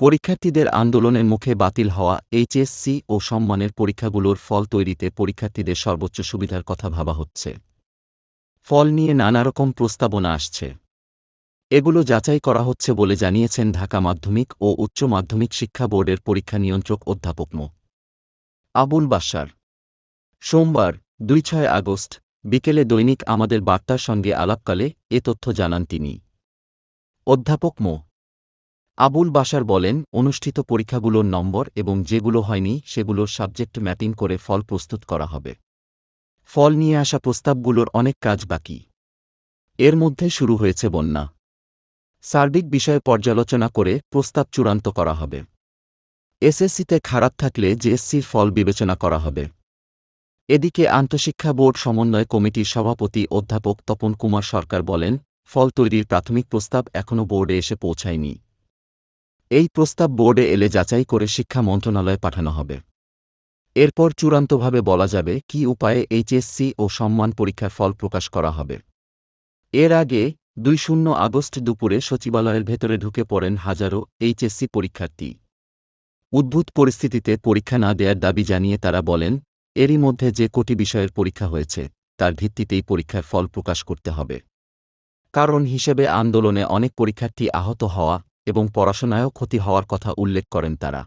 পরীক্ষার্থীদের আন্দোলনের মুখে বাতিল হওয়া এইচএসসি ও সম্মানের পরীক্ষাগুলোর ফল তৈরিতে পরীক্ষার্থীদের সর্বোচ্চ সুবিধার কথা ভাবা হচ্ছে। ফল নিয়ে নানারকম প্রস্তাবনা আসছে। এগুলো যাচাই করা হচ্ছে বলে জানিয়েছেন ঢাকা মাধ্যমিক ও উচ্চ মাধ্যমিক শিক্ষা বোর্ডের পরীক্ষা নিয়ন্ত্রক অধ্যাপক মো। আবুল বাশার। সোমবার দুই ছয় আগস্ট, বিকেলে দৈনিক আমাদের বার্তার সঙ্গে আলাপকালে এ তথ্য জানান তিনি। অধ্যাপক মো। আবুল বাশার বলেন, অনুষ্ঠিত পরীক্ষাগুলোর নম্বর এবং যেগুলো হয়নি সেগুলোর সাবজেক্ট ম্যাপিং করে ফল প্রস্তুত করা হবে। ফল নিয়ে আসা প্রস্তাবগুলোর অনেক কাজ বাকি। এর মধ্যে শুরু হয়েছে বন্যা। সার্বিক বিষয়ে পর্যালোচনা করে প্রস্তাব চূড়ান্ত করা হবে। এসএসসিতে খারাপ থাকলে জেএসসির ফল বিবেচনা করা হবে। এদিকে আন্তঃশিক্ষা বোর্ড সমন্বয় কমিটির সভাপতি অধ্যাপক তপন কুমার সরকার বলেন, ফল তৈরির প্রাথমিক প্রস্তাব এখনও বোর্ডে এসে পৌঁছায়নি। এই প্রস্তাব বোর্ডে এলে যাচাই করে শিক্ষা মন্ত্রণালয়ে পাঠানো হবে। এরপর চূড়ান্তভাবে বলা যাবে কি উপায়ে এইচএসসি ও সম্মান পরীক্ষার ফল প্রকাশ করা হবে। এর আগে দুই শূন্য আগস্ট দুপুরে সচিবালয়ের ভেতরে ঢুকে পড়েন হাজারো এইচএসসি পরীক্ষার্থী। উদ্ভূত পরিস্থিতিতে পরীক্ষা না দেয়ার দাবি জানিয়ে তারা বলেন, এরই মধ্যে যে কোটি বিষয়ের পরীক্ষা হয়েছে, তার ভিত্তিতেই পরীক্ষার ফল প্রকাশ করতে হবে। কারণ হিসেবে আন্দোলনে অনেক পরীক্ষার্থী আহত হওয়া এবং পড়াশোনায়ও ক্ষতি হওয়ার কথা উল্লেখ করেন তারা।